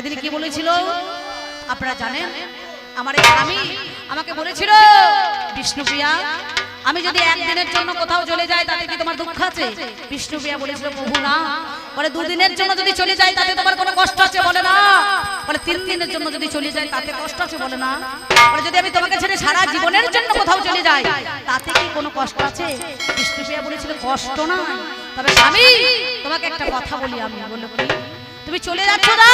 সেদিন কি বলেছিল? আপনারা জানেন? আমার স্বামী আমাকে বলেছিল, বিষ্ণুপ্রিয়া, আমি যদি একদিনের জন্য কোথাও চলে যাই, তাতে কি তোমার দুঃখ আছে? বিষ্ণুপ্রিয়া বলেছিল, প্রভু না। বলে, দুদিনের জন্য যদি চলে যাই, তাতে তোমার কোনো কষ্ট আছে বলে না? বলে, তিন দিনের জন্য যদি চলে যাই, তাতে কষ্ট আছে বলে না? বলে, যদি আমি তোমাকে ছেড়ে সারা জীবনের জন্য কোথাও চলে যাই, তাতে কি কোনো কষ্ট আছে? বিষ্ণুপ্রিয়া বলেছিল, কষ্ট না। তবে স্বামী, তোমাকে একটা কথা বলি আমি। বলল, কি? তুমি চলে যাচ্ছ না?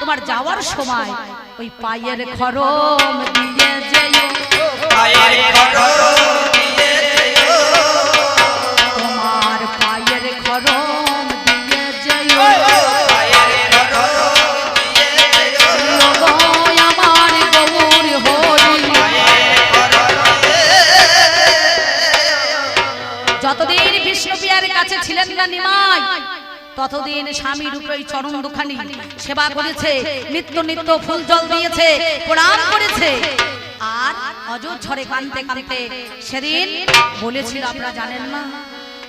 তোমার যাওয়ার সময় ওই পায়ের খরম দিয়ে যেও। পায়ের খরম দিয়ে যেও। তোমার পায়ের খরম দিয়ে যেও। পায়ের খরম দিয়ে আমার গৌর হরি। যতদিন বিষ্ণুপিয়ার কাছে ছিলেন না নিমাই ততদিন স্বামী রূপে চরণ দুখানি সেবা করেছে নিত্য নিত্য ফুল জল দিয়েছে প্রণাম করেছে। আর অযোধ্যরে কানতে কানতে সেদিন বলেছিল আপনারা জানেন না?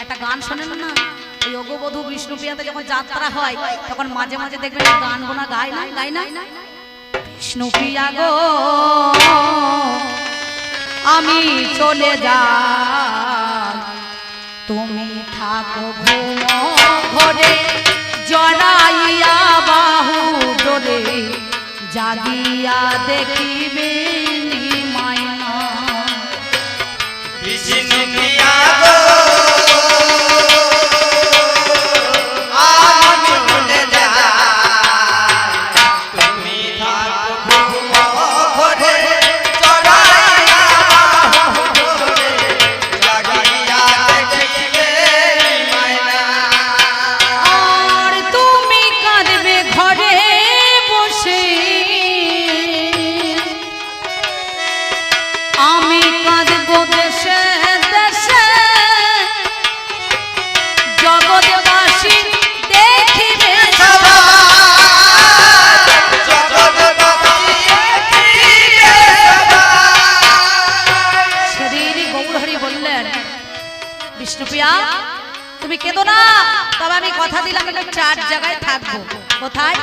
একটা গান শোনেন না? এই অগবধূ বিষ্ণুপ্রিয়াতে যখন যাত্রা হয় তখন মাঝে মাঝে দেখবেন গান গোনা গায় না? গায় না? বিষ্ণুপ্রিয়া গো আমি চলে যা তুমি থাকো ঘুম। ঘরে জড়াইয়া বাহু ডোরে জাগিয়া দেখিবে মায়না বিষ্ণু প্রিয়া বিষ্ণুপ্রিয়া, তুমি কেঁদো না, তবে আমি কথা দিলাম আমি চার জায়গায় থাকব। কোথায়?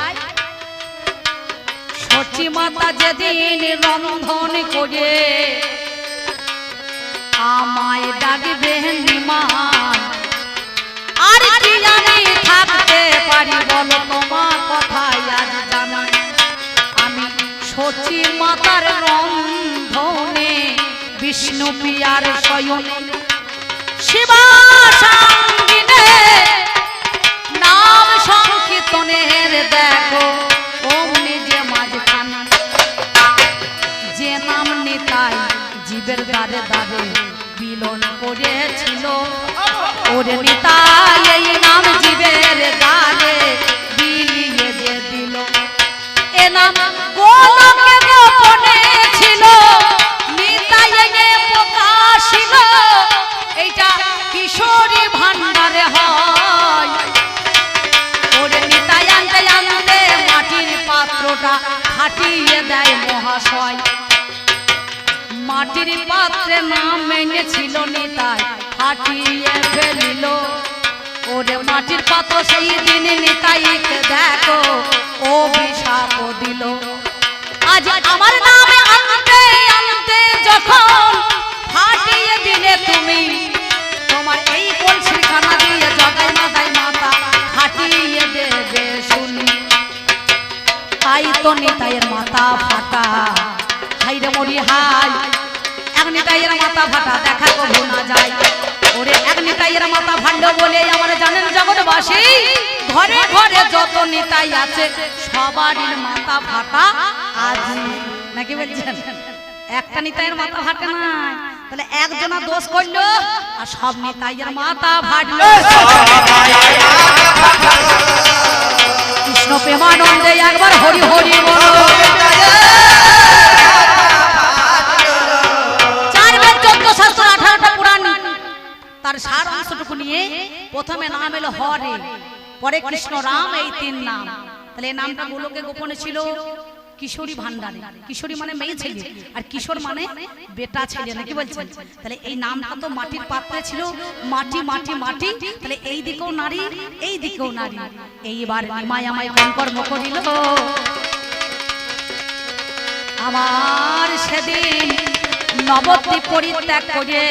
সচি মাতা যেদিন রন্ধন করে আমায় ডাকবে নিমান আর কি আমি থাকতে পারি বলো তোমার কথাই আজ জানাই আমি সচি মাতার রন্ধনে বিষ্ণু প্রিয়ার শয়নে নাম সংকীর্তনের দেখো, অমনি যে মাঝখানে। যে নাম নিতাই জীবের দ্বারে দ্বারে বিলন করেছিল। ওরে নিতাই নাম জীবের দ্বারে বিলিয়ে যে দিল। এ নাম গোলকে ফাটিয়ে দেয় মহাশয়। মাটির পাত্রে নাম এনেছিল নিতাই, ফাটিয়ে ফেলিল। ওরে মাটির পাত্র সেই দিন নিতাইকে দেখো ও বিষাপ দিল। আজ আমার নামে আনতে আনতে যখন ফাটিয়ে দিলে তুমি, তোমার এই কলসির কানা দিয়ে জগাই মাতাই তাই তো নিতাইয়ের মাথা ফাটা। হাই রে মরি হাই, এক নিতাইয়ের মাথা ফাটা, দেখা কবু না যায়। ওরে এক নিতাইয়ের মাথা ভাণ্ড বলে আমার জানেন জগৎবাসী, ঘরে ঘরে যত নেতাই আছে, সবারই মাথা ফাটা আজ। নাকি বলছেন? একটা নিতাইয়ের মাথা ফাটে না। তাহলে একজনা দোষ করল, আর সব নিতাইয়ের মাথা ফাটলো। কৃষ্ণ প্রেমানন্দে একবার হরি হরি আঠারোটা পুরাণ। তার সার নিয়ে প্রথমে নাম হরে, পরে কৃষ্ণ রাম, এই তিন নাম। তাহলে নামটা গোলকে গোপনে ছিল কিশোরী ভান্ডারে। কিশোরী মানে মেয়ে ছেলে। আর কিশোর মানে বেটা ছেলে। নাকি বলছেন? তাহলে এই নামটা তো মাটির পাত্রে ছিল। মাটি মাটি মাটি তাহলে এই দিকেও নারী এই দিকেও নারী। এইবার নিমাই আমায় কোন কর্ম করিল। আমার সেদিন নবদ্বীপ পরিত্যাগ করে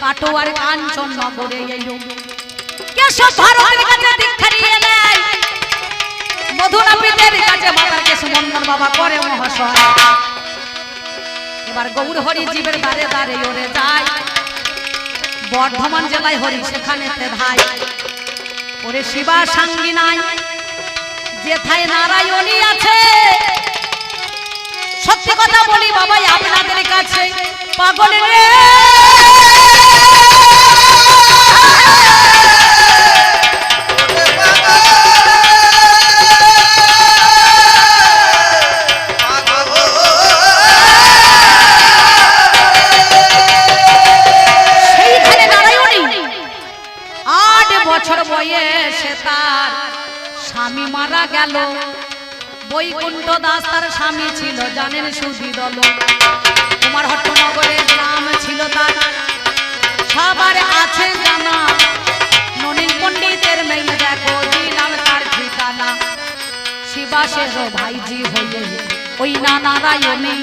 কাটোয়ার কাঞ্চন নগরে এলো। কেশব ভারতের কাছে দীক্ষা নিয়ে নেয়। কাছে বাবা করে মহাশয়। এবার গৌর হরি জীবের দ্বারে দ্বারে ওরে যায়। বর্ধমান জেলায় হরি সেখানে ওরে শিবা সাঙ্গী নাই, যেথায় নারায়ণী আছে। সত্যি কথা বলি বাবাই, আপনাদের কাছে পাগল রে স্বামী মারা গেল। বৈকুণ্ঠ দাস তার স্বামী ছিল, জানেন সুধি দল। তোমার হট্টনগরে গ্রাম ছিল তার। সবার আছে জানা, ননীন পণ্ডিতের মেয়ে দেখো দিলাম তার ঠিকানা। শিবাসের ভাইজি হয়ে ওই না নারায়ণী।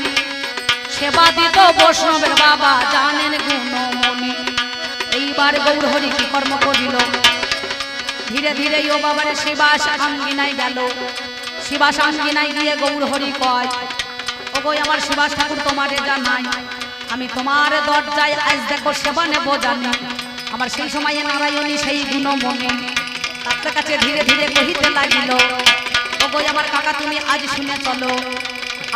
সেবা দিত বৈষ্ণবের বাবা, জানেন গুণমণি। এইবার গৌর হরি কি কর্ম করিল? ধীরে ধীরে ও বাবার শিবাস আঙ্গিনায় গেল। শিবাস আঙ্গিনায় গিয়ে গৌর হরি কয় ও গো আমার শিবাস ঠাকুর তোমারে জানাই। আমি তোমার দরজায় আজ দেখো সেবা নেব জানি। আমার সেই সময়ে নারায়ণী সেই গুণমণি তার কাছে ধীরে ধীরে কহিতে লাগিল ও গো আমার কাকা তুমি আজ শুনে চলো।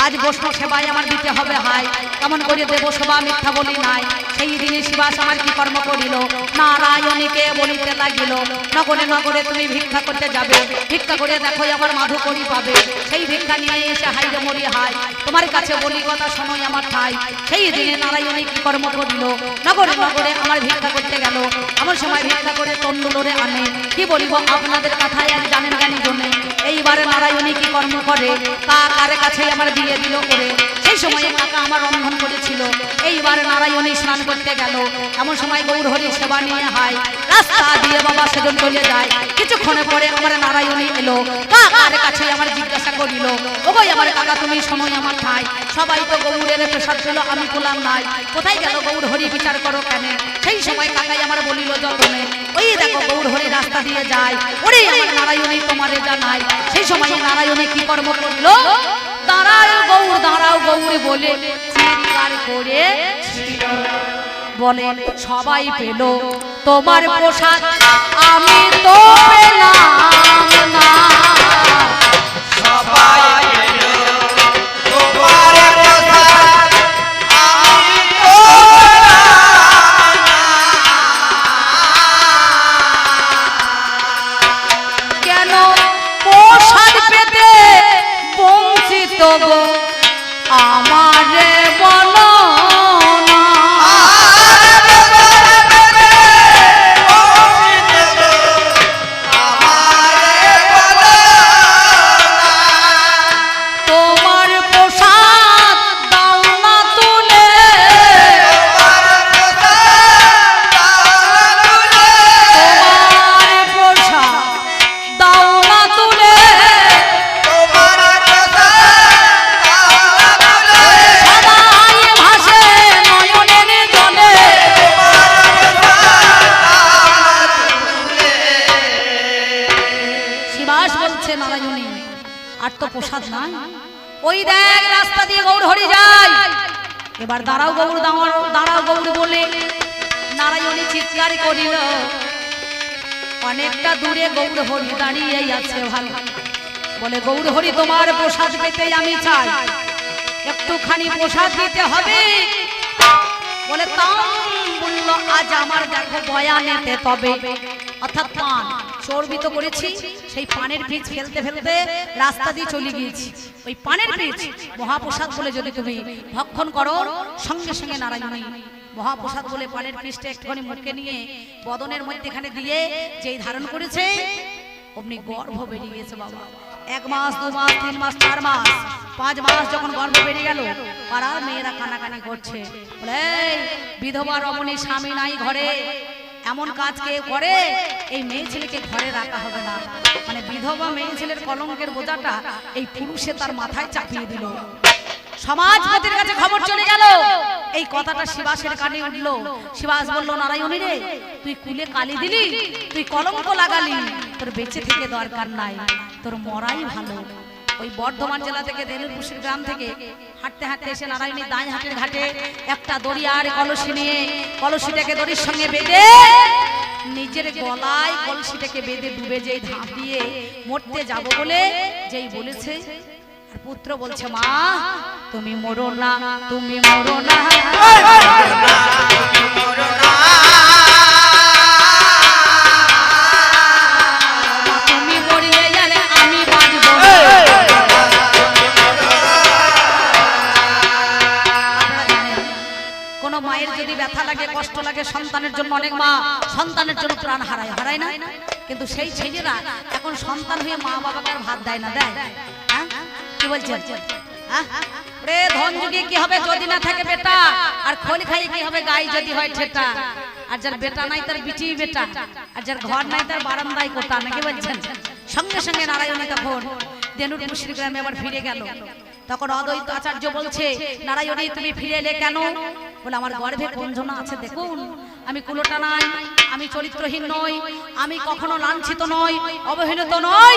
আজ বৈষ্ণব সেবায় আমার দিতে হবে হাই কেমন করে দেব সেবা, মিথ্যা বলি নাই। সেই দিনে শিবাস আমার কি কর্ম করিল? নারায়ণীকে বলিতে লাগিল, নগরে নগরে তুমি ভিক্ষা করতে যাবে। ভিক্ষা করে দেখো আমার মাধু করি পাবে। সেই ভিক্ষা নিয়ে এসে হাইরে মরি হাই তোমার কাছে বলি কথা সময় আমার ঠাই। সেই দিনে নারায়ণী কি কর্ম করিল? নগরে নগরে আমার ভিক্ষা করতে এমন সময় ভিক্ষা করে তন্ডুলরে আনে। কি বলিব আপনাদের কথায় আজ জানেন জ্ঞানী জন্যে এইবারে নারায়ণী কি কর্ম করে? কাকার কাছে আমার বিয়ে দিল করে? সেই সময়ে কাকা আমার রন্ধন করেছিল। এইবারে নারায়ণী স্নান করতে গেল। এমন সময় গৌর হরি সেবা নিয়ে হাই রাস্তা দিয়ে বাবা সেজন চলে যায়। কিছুক্ষণে পরে আমার নারায়ণী এলো। কাকার কাছে আমার জিজ্ঞাসা করিল? ওগোই আমার কাকা, তুমি সময় আমার ঠাই। সবাই তো গৌরের প্রসাদ ছিল আমি পেলাম নাই। কোথায় গেল গৌর হরি? বিচার করো কেন? সেই সময় কাকাই আমার বলিল যতনে ওই দেখো রাস্তা দিয়ে যায়। ওরে আমার নারায়ণী তোমারে জানাই। সেই সময় নারায়ণী কি কর্ম করল? দাঁড়াও গৌর দাঁড়াও গৌর বলে করে বলে, সবাই পেল। তোমার প্রসাদ আমি তো না। নারায়ণী। আর তো প্রসাদ নাই। ওই দেখ রাস্তা দিয়ে গৌর হরি যায়। এবার দাঁড়াও গৌর দাঁড়াও গৌর বলে। নারায়ণী চিৎকার করিল অনেকটা দূরে গৌর হরি দাঁড়িয়ে আছে ভালো। বলে গৌর হরি তোমার প্রসাদ পেতে আমি চাই। একটুখানি প্রসাদ দিতে হবে? বলে তাম বলল আজ আমার দেখো বয়ানেতে তবে। অর্থাৎ পান। চর্বিত করেছি সেই পানের বীজ ফেলতে ফেলতে রাস্তা দিয়ে চলে গিয়েছি। ওই পানের বীজ মহাপ্রসাদ বলে যদি তুমি ভক্ষণ করো সঙ্গে সঙ্গে নারায়ণী মহাপ্রসাদ বলে পানের বীজটা একটুখানি মুখে নিয়ে বদনের মধ্যে এখানে দিয়ে যেই ধারণ করেছে অমনি গর্ভ বেরিয়ে গেছে বাবা। এক মাস দু মাস তিন মাস চার মাস পাঁচ মাস যখন গর্ভ বেরিয়ে গেল পাড়ার মেয়েরা কানাকানি করছে। বলে "এই, বিধবা রমণী স্বামী নাই ঘরে এমন কাজ কে করে এই মেয়ে ছেলেকে ঘরে রাখা হবে না। মানে বিধবা মেয়ে ছেলের কলঙ্কের বোঝাটা এই পুরুষে তার মাথায় চাপিয়ে দিল। সমাজপতির কাছে খবর চলে গেল। এই কথাটা শিবাসের কানে উঠল। শিবাস বলল নারায়ণী রে তুই কুলে কালি দিলি তুই কলঙ্ক লাগালি। তোর বেঁচে থেকে দরকার নাই। তোর মরাই ভালো। ওই বর্ধমান জেলা থেকে দেনুরপুষির গ্রাম থেকে হাঁটতে হাঁটতে এসে নারায়ণী দাঁই হাটের ঘাটে একটা দড়ি আর কলসি নিয়ে কলসিটাকে দড়ির সঙ্গে বেঁধে নিজের গলায় কলসিটাকে বেঁধে ডুবে যেই ধাপ দিয়ে মরতে যাব বলে যেই বলেছে আর পুত্র বলছে মা তুমি মরো না তুমি মরো না লাগে কষ্ট লাগে সন্তানের জন্য অনেক মা সন্তানের জন্য প্রাণ হারায় হারায় না? কিন্তু সেই ছেলেরা এখন সন্তান হয়ে মা বাবাকে আর ভাত দেয় না দেয়। হ্যাঁ? কি হ্যাঁ? রে ধন যুগে কি হবে যদি না থাকে বেটা আর খোল খাইয়ে কি হবে গাই যদি হয় ঠেটা। আর যার বেটা নাই তার বিটি বেটা আর যার ঘর নাই তার বারান্দায় কোটা নাকি বলছেন? সঙ্গে সঙ্গে নারায়ণী তখন দেনুর মুশরি গ্রামে আবার ফিরে গেল। তখন অদ্বৈত আচার্য বলছে নারায়ণী তুমি ফিরে এলে কেন? বলে আমার গর্ভে কুঞ্জনা আছে দেখুন। আমি কুলোটা নাই আমি চরিত্রহীন নই আমি কখনো লাঞ্ছিত নই অবহেলিত নই।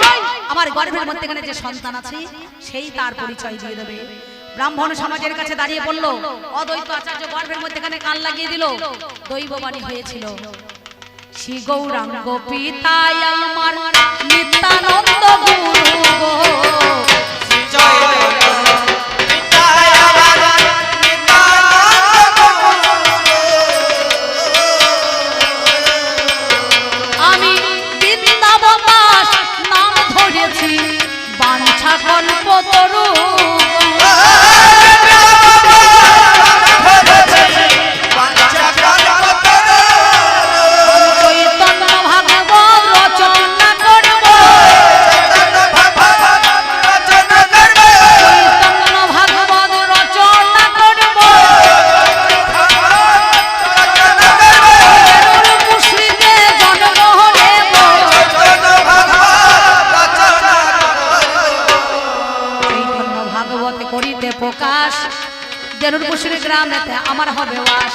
আমার গর্ভের মধ্যে এখানে যে সন্তান আছে সেই তার পরিচয় দিয়ে দেবে। ব্রাহ্মণ সমাজের কাছে দাঁড়িয়ে বলল অদ্বৈত আচার্য গর্ভের মধ্যে এখানে কান লাগিয়ে দিল। দৈববাণী হয়েছিল। শ্রী গৌরাঙ্গ পিতায় আমার নিত্যানন্দ গুরু গো। প্রকাশ জেনুর গ্রামেতে আমার হবে বাস।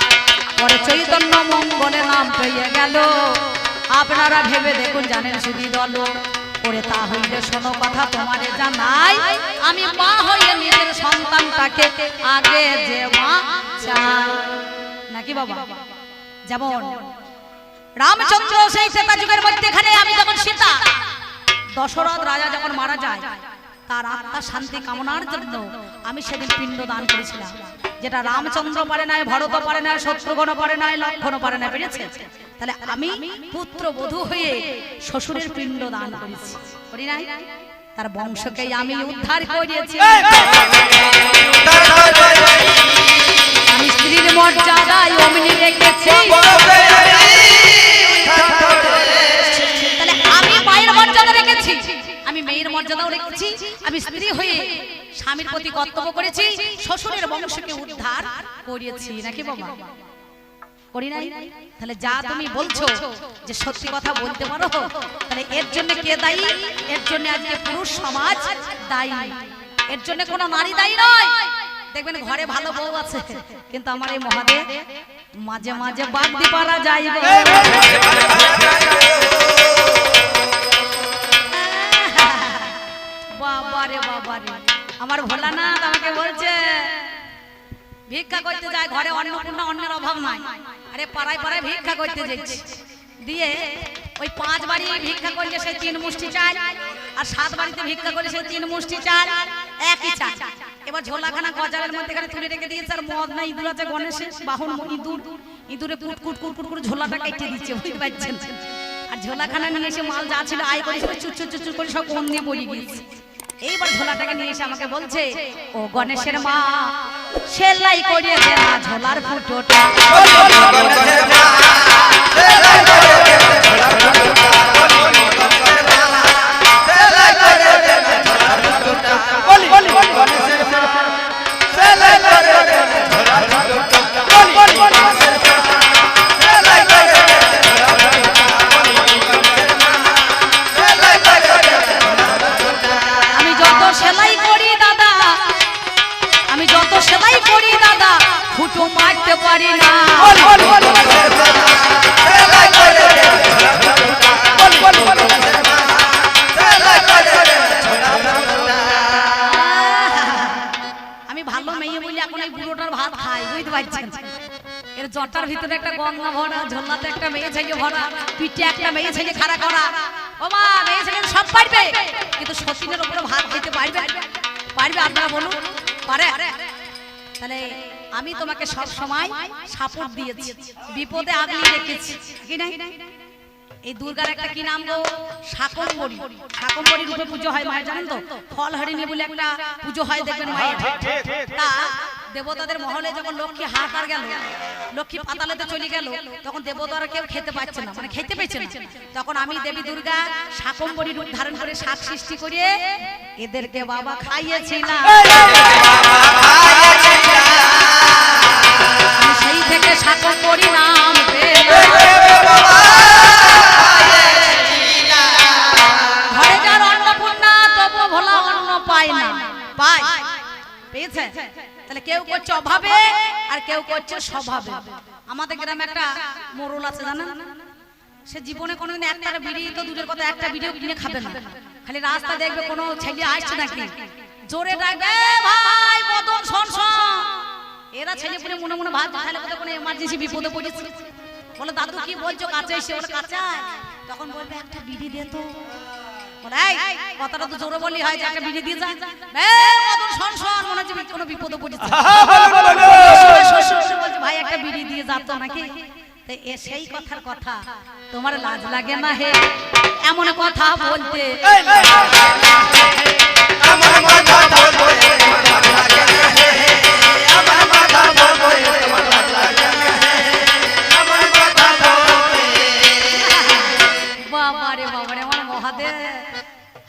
পরে চৈতন্য মঙ্গলে নাম পেয়ে গেল। আপনারা ভেবে দেখুন, জানেন দল। করে তা হইলে শোনো কথা জানাই। আমি মা নিজের সন্তানটাকে আগে যে মা চাই। নাকি বাবা? যেমন রামচন্দ্র সেই ত্রেতা যুগের মধ্যেখানে আমি যখন সীতা, দশরথ রাজা যখন মারা যায় তার আত্মা শান্তি কামনার জন্য আমি সেদিন পিণ্ড দান করেছিলাম যেটা রামচন্দ্র পারে নাই ভরত পারে নাই শত্রুঘ্ন পারে নাই লক্ষণ পারে নাই পেরেছে তাহলে আমি পুত্র বধূ হয়ে শ্বশুরের পিণ্ড দান করেছি করি নাই তার বংশকে আমি উদ্ধার করিয়েছি আমি স্ত্রীর মর্যাদায় অমনি রেখেছি রেখেছি আমি মেয়ের মর্যাদাও রেখেছি আমি স্ত্রী হয়ে স্বামীর প্রতি কর্তব্য করেছি শ্বশুরের বংশকে উদ্ধার করিয়েছি নাকি বাবা করি নাই তাহলে যা তুমি বলছো যে সত্যি কথা বলতে পারো তাহলে এর জন্য কে দায়ী এর জন্য আজকে পুরুষ সমাজ দায়ী এর জন্য কোনো নারী দায়ী নয় দেখবেন ঘরে ভালো বউ আছে কিন্তু আমার এই মহাদেব মাঝে মাঝে বাগদি পারা যায় গো। বাবারে বাবারে। আমার ভোলানাথ আমাকে বলছে, ভিক্ষা করতে যায় ঘরে, অন্নপূর্ণা অন্যের অভাব নাই। আরে পাড়ায় পাড়ায় ভিক্ষা করতে যাচ্ছি। দিয়ে ওই পাঁচ বাড়ি ভিক্ষা করলে সেই তিন মুষ্টি চাল, আর সাত বাড়িতে ভিক্ষা করলে সেই তিন মুষ্টি চাল, একই চাল। এবার ঝোলাখানা গজালের মধ্যে এখানে তুলে রেখে দিয়েছে, আর মদ না ইঁদুর আছে গণেশের, বাহন, ইঁদুর। ইঁদুরে কুট কুট কুট কুট করে ঝোলাটা কেটে দিচ্ছে, বুঝতে পারছেন? আর ঝোলাখানা নিয়ে এসে মাল যা ছিল, আয় করে সব চুচুর চুচুর করে সব দিয়ে পড়ে গিয়েছে। এইবার ঝোলাটাকে নিয়ে এসে আমাকে বলছে ও গণেশের মা সেলাই করে না ঝোলার ফুটোটা বলি যত ছেলে ভরা পিঠে একটা মেয়ে ছেলে খাড়া করা। ও মা মেয়ে ছেলে সব পারবে। কিন্তু সতীনের উপরে ভাত খেতে পারবে পারবে আপনারা বলুন? পারে? তাহলে আমি তোমাকে সব সময় সাপোর্ট দিয়েছি। বিপদে আগলিয়ে রেখেছি। কি এই দুর্গার একটা কি নাম গো? শাকম্বরী। শাকম্বরী রূপে পুজো হয় মায়ের জানেন তো? ফল হারিনি বলে একটা পুজো হয় দেখবেন মায়ের। তা দেবতাদের মহলে যখন লক্ষ্মী হাহাকার গেল, লক্ষ্মী পাতালেতে চলে গেল, তখন দেবতারা কেউ খেতে পাচ্ছে না মানে খেতে পেয়েছে না। তখন আমি দেবী দুর্গা শাকম্বরী রূপ ধারণ করে শাক সৃষ্টি করে এদেরকে বাবা খাইয়েছিলাম। আমি স্বভাবে আমাদের গ্রামে একটা মোরল আছে জানেন সে জীবনে কোনোদিন একটা বিড়ি তো দূরের কথা একটা বিড়িও কিনে খাবে না খালি রাস্তা দেখবে কোনো ছেলে আসছে নাকি জোরে ডাকবে ভাই মদন শোন শোন এরা ছেলে পুলে মনে মনে ভাত খাইলে কোথাও কোনো এমার্জেন্সি বিপদে পড়েছে বলে দাদু কি বলছো কাছে এসে বলে কাছে তখন বলবে একটা বিড়ি দে তো কথাটা তো জোরে বলি হয় যে একটা বিড়ি দিয়ে যা এ, মদন শোন শোন মনে হচ্ছে কোনো বিপদে পড়েছে বলছে, ভাই একটা বিড়ি দিয়ে যাতো নাকি সেই কথার কথা। তোমার লাজ লাগে না হে? এমন কথা বলতে।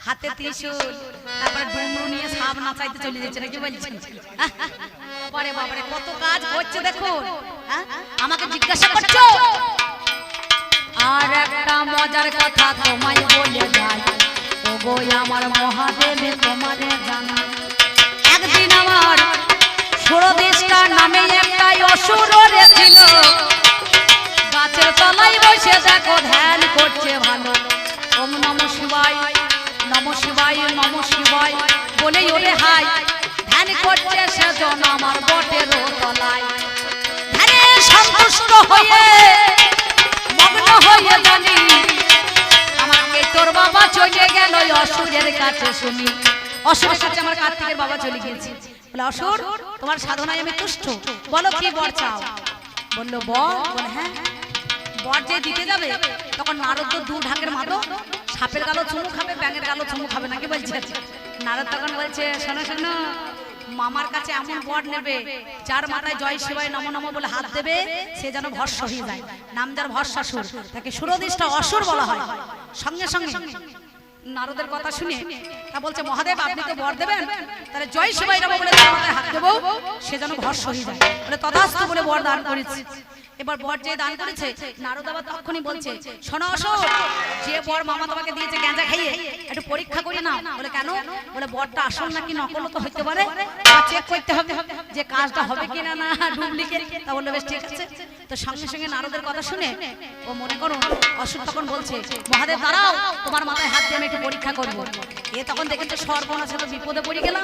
হাতে ত্রিশূল তারপরে ডুমরু নিয়ে সাপ নাচাইতে চলে যাচ্ছে নাকি বলছেন বাবারে বাবারে, কত কাজ করছে দেখুন। হ্যাঁ? আমাকে জিজ্ঞাসা করছ? আর একটা মজার কথা তোমায় বলে যাই। ও গো আমার মহাদেবে তোমারে জানা একদিন আমার সুরদেশটা নামে একটাই অসুর ছিল গাছের তলায় বসে দেখো, ধ্যান করছে ভালো। ওম নম শিবায় নম শিবায় নম শিবায় বলে ওরে হাই করছে সেজন আমার বটের তলায়। সন্তুষ্ট হয়ে মগ্ন হয়ে জানি। আমাকে তোর বাবা চলে গেল অসুরের কাছে শুনি। অসুরের কাছে আমার কার্তিকের বাবা চলে গিয়েছে। বলে অসুর তোমার সাধনায় আমি তুষ্ট। বলো কি বর চাও? বলল বর? বলে হ্যাঁ। বর যে দিতে যাবে তখন নারদ তো দু ঢাকের মাদো সাপের গালো চুমু খাবে ব্যাঙের গালো চুমু খাবে নাকি বলছে? নারদ তখন বলছে শোনো শোনো মামার কাছে এমন বর নেবে, যার মাথায় জয় শিবায় নম নম বলে হাত দেবে, সে যেন ভস্য হয়ে যায়। নাম যার ভস্যাসুর তাকে সুরদিষ্ট অসুর বলা হয়। সঙ্গে সঙ্গে নারদের কথা শুনে তা বলছে, মহাদেব, আপনি তো বর দেবেন, তাহলে জয় শিবাই নম বলে মাথায় হাত দেবো, সে যেন ভস্য হয়ে যায়। বলে, তথাস্তু বলে বর দান করেছি। এবার বর যে দান করেছে, নারদ আবার তখনই বলছে, শোনো অশোক, যে বর মামা তোমাকে দিয়েছে গাঁজা খাইয়ে একটু পরীক্ষা করি না বলে কেন? বলে বরটা আসল নাকি নকল? তো হইতে পারে। চেক করতে হবে যে কাজটা হবে কিনা না ডুপ্লিকেট। তা বলল বেশ ঠিক আছে। তো সঙ্গে সঙ্গে নারদের কথা শুনে ও মনে করো অসুখ তখন বলছে মহাদেব দাঁড়াও তোমার মাথায় হাত দিয়ে আমি একটু পরীক্ষা করব। এ তখন দেখেছে সর্বনাশে তো বিপদে পড়ে গেলাম।